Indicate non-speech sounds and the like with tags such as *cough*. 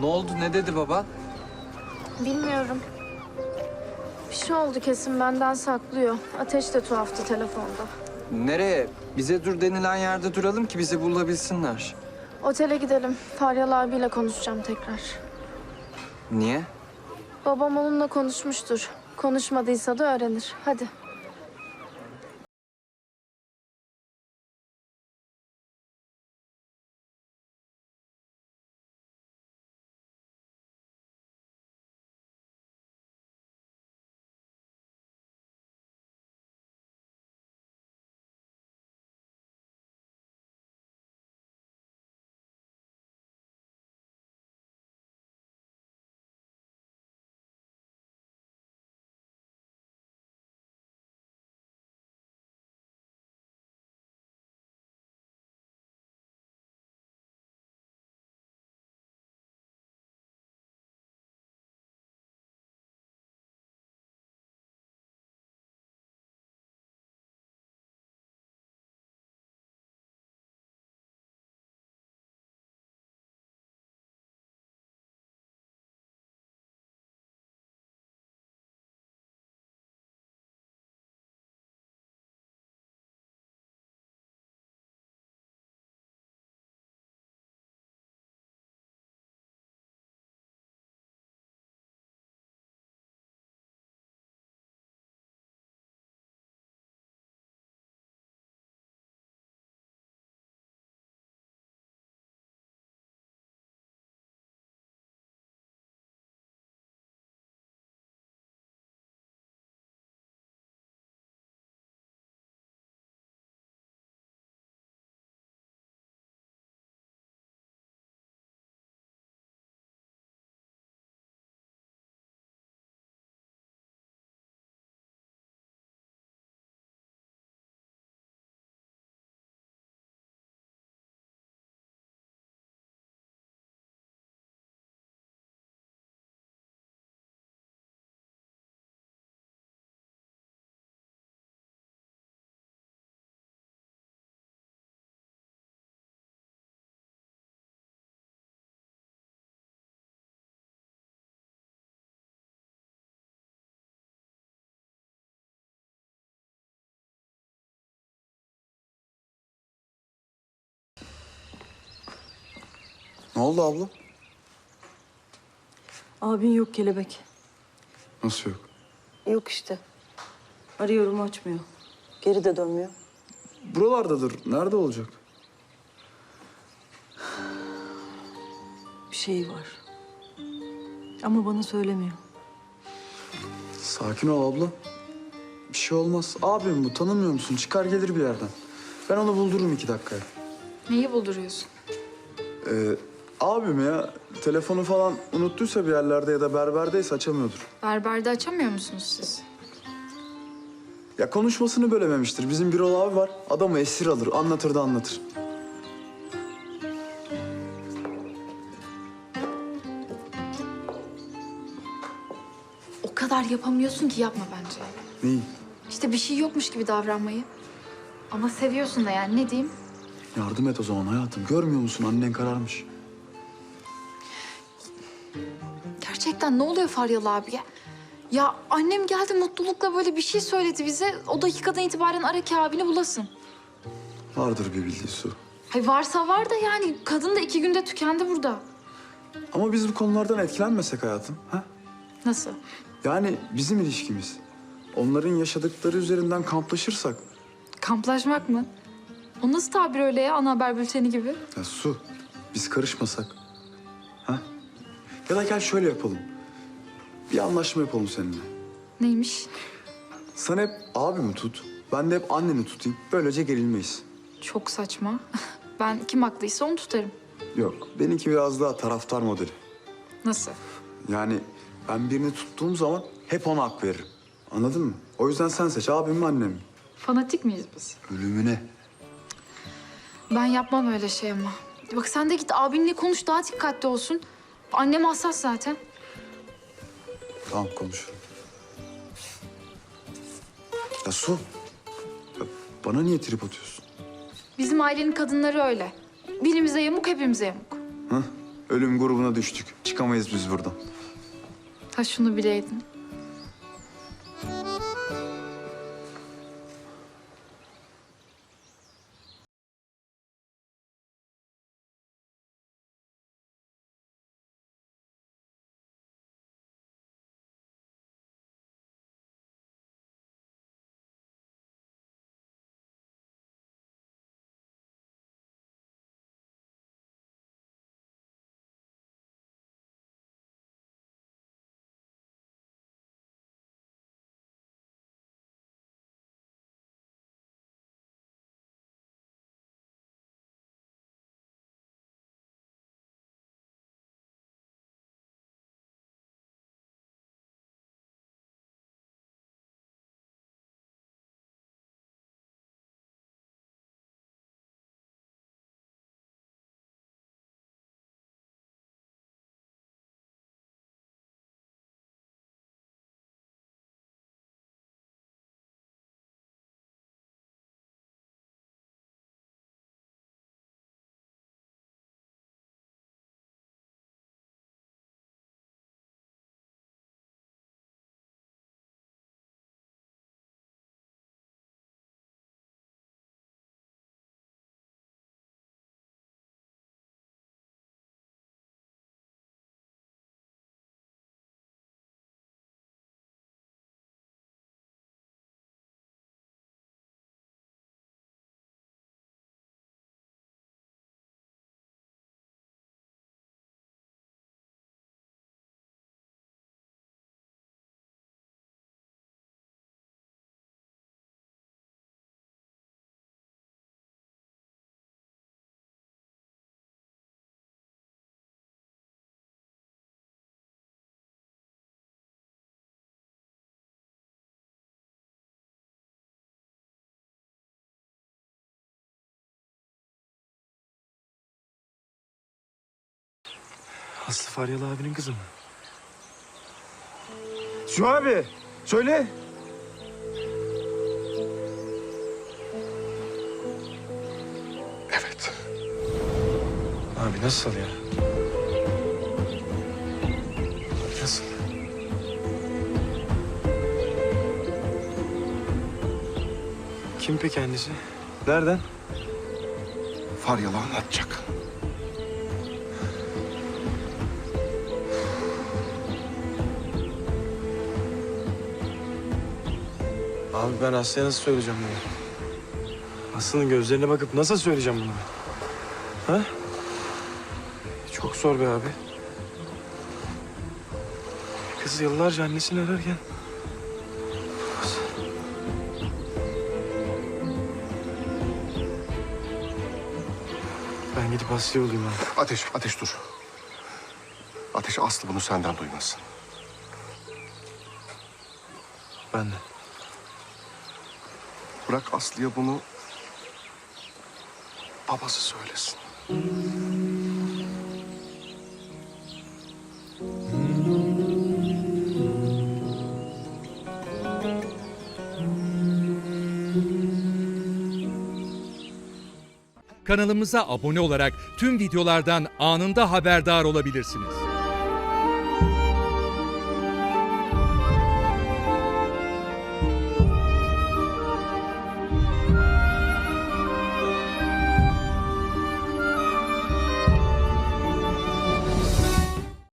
Ne oldu ne dedi baba? Bilmiyorum. Bir şey oldu kesin benden saklıyor. Ateş de tuhaftı telefonda. Nereye? Bize dur denilen yerde duralım ki bizi bulabilsinler. Otele gidelim. Faryalı abiyle konuşacağım tekrar. Niye? Babam onunla konuşmuştur. Konuşmadıysa da öğrenir. Hadi. Ne oldu abla? Abin yok kelebek. Nasıl yok? Yok işte. Arıyorum açmıyor. Geri de dönmüyor. Buralardadır. Nerede olacak? Bir şey var. Ama bana söylemiyor. Sakin ol abla. Bir şey olmaz. Abim bu. Tanımıyor musun? Çıkar gelir bir yerden. Ben onu buldururum iki dakikaya. Neyi bulduruyorsun? Ee, abim ya telefonu falan unuttuysa bir yerlerde ya da berberdeyse açamıyordur. Berberde açamıyor musunuz siz? Ya konuşmasını bölememiştir. Bizim bir abi var. Adamı esir alır. Anlatır da anlatır. O kadar yapamıyorsun ki yapma bence. Neyi? İşte bir şey yokmuş gibi davranmayı. Ama seviyorsun da yani ne diyeyim? Yardım et o zaman hayatım. Görmüyor musun? Annen kararmış. Gerçekten ne oluyor Faryalı abiye? Ya annem geldi mutlulukla böyle bir şey söyledi bize. O dakikadan itibaren ara ki abini bulasın. Vardır bir bildiği su. Hay varsa var da yani kadın da iki günde tükendi burada. Ama biz bu konulardan etkilenmesek hayatım. Ha? Nasıl? Yani bizim ilişkimiz. Onların yaşadıkları üzerinden kamplaşırsak. Kamplaşmak mı? O nasıl tabir öyle ya ana haber bülteni gibi? Ya su, biz karışmasak. Ya da gel şöyle yapalım. Bir anlaşma yapalım seninle. Neymiş? Sen hep abimi tut, ben de hep anneni tutayım. Böylece gerilmeyiz. Çok saçma. *laughs* Ben kim haklıysa onu tutarım. Yok, benimki biraz daha taraftar modeli. Nasıl? Yani ben birini tuttuğum zaman hep ona hak veririm. Anladın mı? O yüzden sen seç abimi mi annemi mi? Fanatik miyiz biz? Ölümüne. Ben yapmam öyle şey ama. Bak sen de git abinle konuş daha dikkatli olsun. Annem hassas zaten. Tamam konuşurum. Ya Su, ya bana niye trip atıyorsun? Bizim ailenin kadınları öyle. Birimize yamuk hepimize yamuk. Ha? Ölüm grubuna düştük. Çıkamayız biz buradan. Ha şunu bileydin. Aslı Faryalı abinin kızı mı? Şu abi söyle. Evet. Abi nasıl ya? Abi nasıl? Kim peki kendisi? Nereden? Faryalı anlatacak. Abi ben Aslı'ya nasıl söyleyeceğim bunu? Aslı'nın gözlerine bakıp nasıl söyleyeceğim bunu? Ha? Çok zor be abi. Kız yıllarca annesini ararken... Ben gidip Aslı'yı bulayım abi. Ateş, ateş dur. Ateş Aslı bunu senden duymasın. Ben de. Bırak Aslı'ya bunu babası söylesin. Kanalımıza abone olarak tüm videolardan anında haberdar olabilirsiniz.